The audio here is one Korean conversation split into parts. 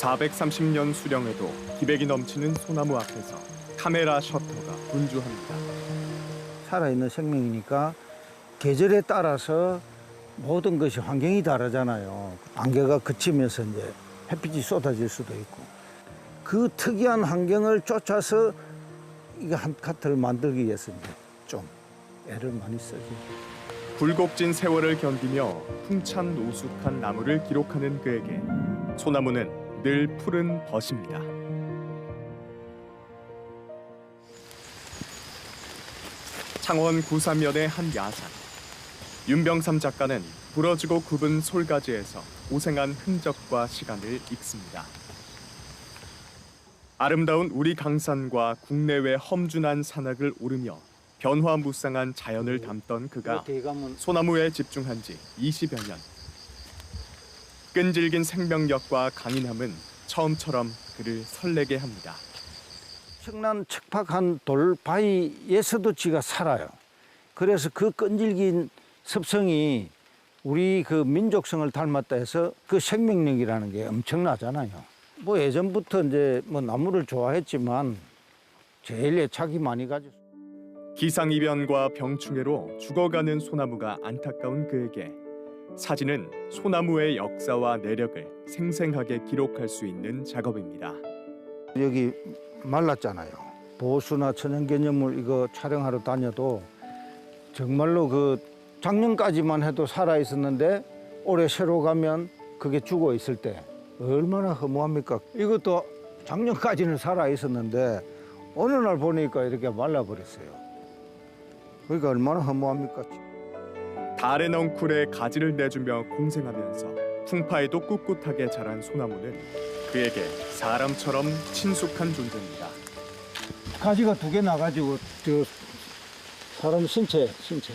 430년 수령에도 기백이 넘치는 소나무 앞에서 카메라 셔터가 분주합니다. 살아있는 생명이니까 계절에 따라서 모든 것이 환경이 다르잖아요. 안개가 그치면서 이제 햇빛이 쏟아질 수도 있고 그 특이한 환경을 쫓아서 이거 한 카트를 만들기 위해서 이제 좀 애를 많이 쓰지. 굴곡진 세월을 견디며 풍찬 노숙한 나무를 기록하는 그에게 소나무는 늘 푸른 벗입니다. 창원 구삼면의 한 야산. 윤병삼 작가는 부러지고 굽은 솔가지에서 고생한 흔적과 시간을 읽습니다. 아름다운 우리 강산과 국내외 험준한 산악을 오르며 변화무쌍한 자연을 담던 그가 소나무에 집중한 지 20여 년. 끈질긴 생명력과 강인함은 처음처럼 그를 설레게 합니다. 청난 척박한 돌 바위에서도 지가 살아요. 그래서 그 끈질긴 습성이 우리 그 민족성을 닮았다 해서 그 생명력이라는 게 엄청나잖아요. 뭐 예전부터 이제 뭐 나무를 좋아했지만 제일 애착이 많이 가지고 기상이변과 병충해로 죽어가는 소나무가 안타까운 그에게 사진은 소나무의 역사와 내력을 생생하게 기록할 수 있는 작업입니다. 여기 말랐잖아요. 보수나 천연기념물 이거 촬영하러 다녀도 정말로 그 작년까지만 해도 살아 있었는데 올해 새로 가면 그게 죽어 있을 때 얼마나 허무합니까? 이것도 작년까지는 살아 있었는데 어느 날 보니까 이렇게 말라 버렸어요. 그러니까 얼마나 허무합니까? 달의 넝쿨에 가지를 내주며 공생하면서 풍파에도 꿋꿋하게 자란 소나무는 그에게 사람처럼 친숙한 존재입니다. 가지가 두 개 나가지고 저 사람 신체 신체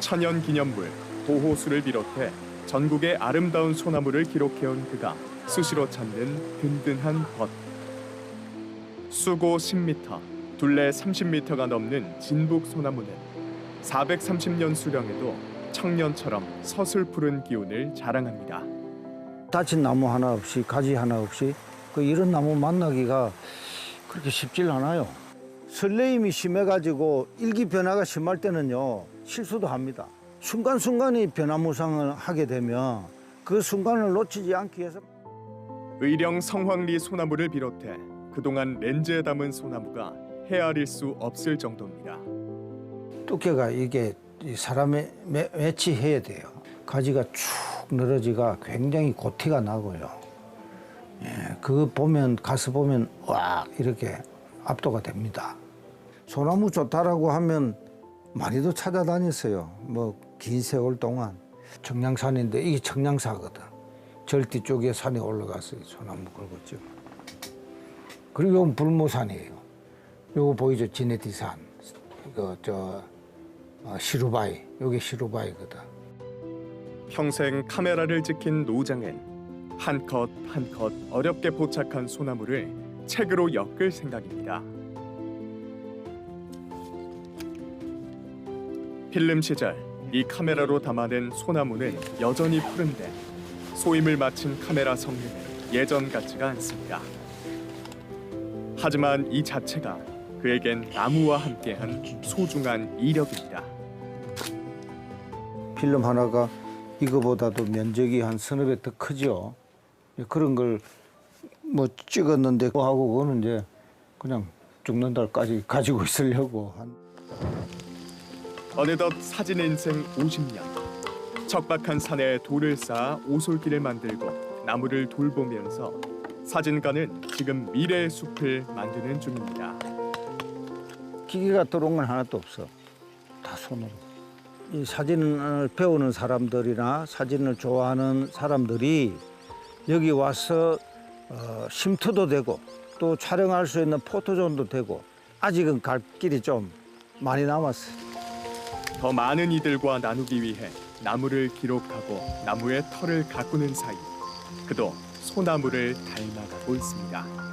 천연 기념물 보호수를 비롯해 전국의 아름다운 소나무를 기록해온 그가 수시로 찾는 든든한 벗. 수고 10m, 둘레 30m가 넘는 진북 소나무는 430년 수령에도 청년처럼 서슬푸른 기운을 자랑합니다. 다친 나무 하나 없이 가지 하나 없이 그 이런 나무 만나기가 그렇게 쉽질 않아요. 설레임이 심해가지고 일기 변화가 심할 때는요 실수도 합니다. 순간순간이 변화무쌍을 하게 되면 그 순간을 놓치지 않기 위해서 의령 성황리 소나무를 비롯해 그동안 렌즈에 담은 소나무가 헤아릴 수 없을 정도입니다. 두께가 이게 매, 매치해야 돼요. 가지가 축 늘어지가 굉장히 고티가 나고요. 예, 그거 보면 가서 보면 와 이렇게 압도가 됩니다. 소나무 좋다라고 하면 많이도 찾아다녔어요. 뭐 긴 세월 동안 청량산인데 이게 청량사거든. 절대 쪽에 산에 올라가서 소나무 걸었죠. 그리고 불모산이에요. 요거 보이죠? 지네티산. 이거 저 어, 시루바이. 요게 시루바이거든. 평생 카메라를 지킨 노장은 한 컷 한 컷 어렵게 포착한 소나무를 책으로 엮을 생각입니다. 필름 시절 이 카메라로 담아낸 소나무는 여전히 푸른데 소임을 마친 카메라 성능은 예전 같지가 않습니다. 하지만 이 자체가 그에겐 나무와 함께한 소중한 이력입니다. 필름 하나가 이거보다도 면적이 한 서너 배 더 크죠. 그런 걸 뭐 찍었는데 그거 하고 그거는 이제 그냥 죽는 날까지 가지고 있으려고 한 어느덧 사진 인생 50년. 척박한 산에 돌을 쌓아 오솔길을 만들고 나무를 돌보면서 사진가는 지금 미래의 숲을 만드는 중입니다. 기계가 들어온 건 하나도 없어. 다 손으로. 이 사진을 배우는 사람들이나 사진을 좋아하는 사람들이 여기 와서 어, 쉼터도 되고 또 촬영할 수 있는 포토존도 되고 아직은 갈 길이 좀 많이 남았어요. 더 많은 이들과 나누기 위해 나무를 기록하고 나무의 털을 가꾸는 사이 그도 소나무를 닮아가고 있습니다.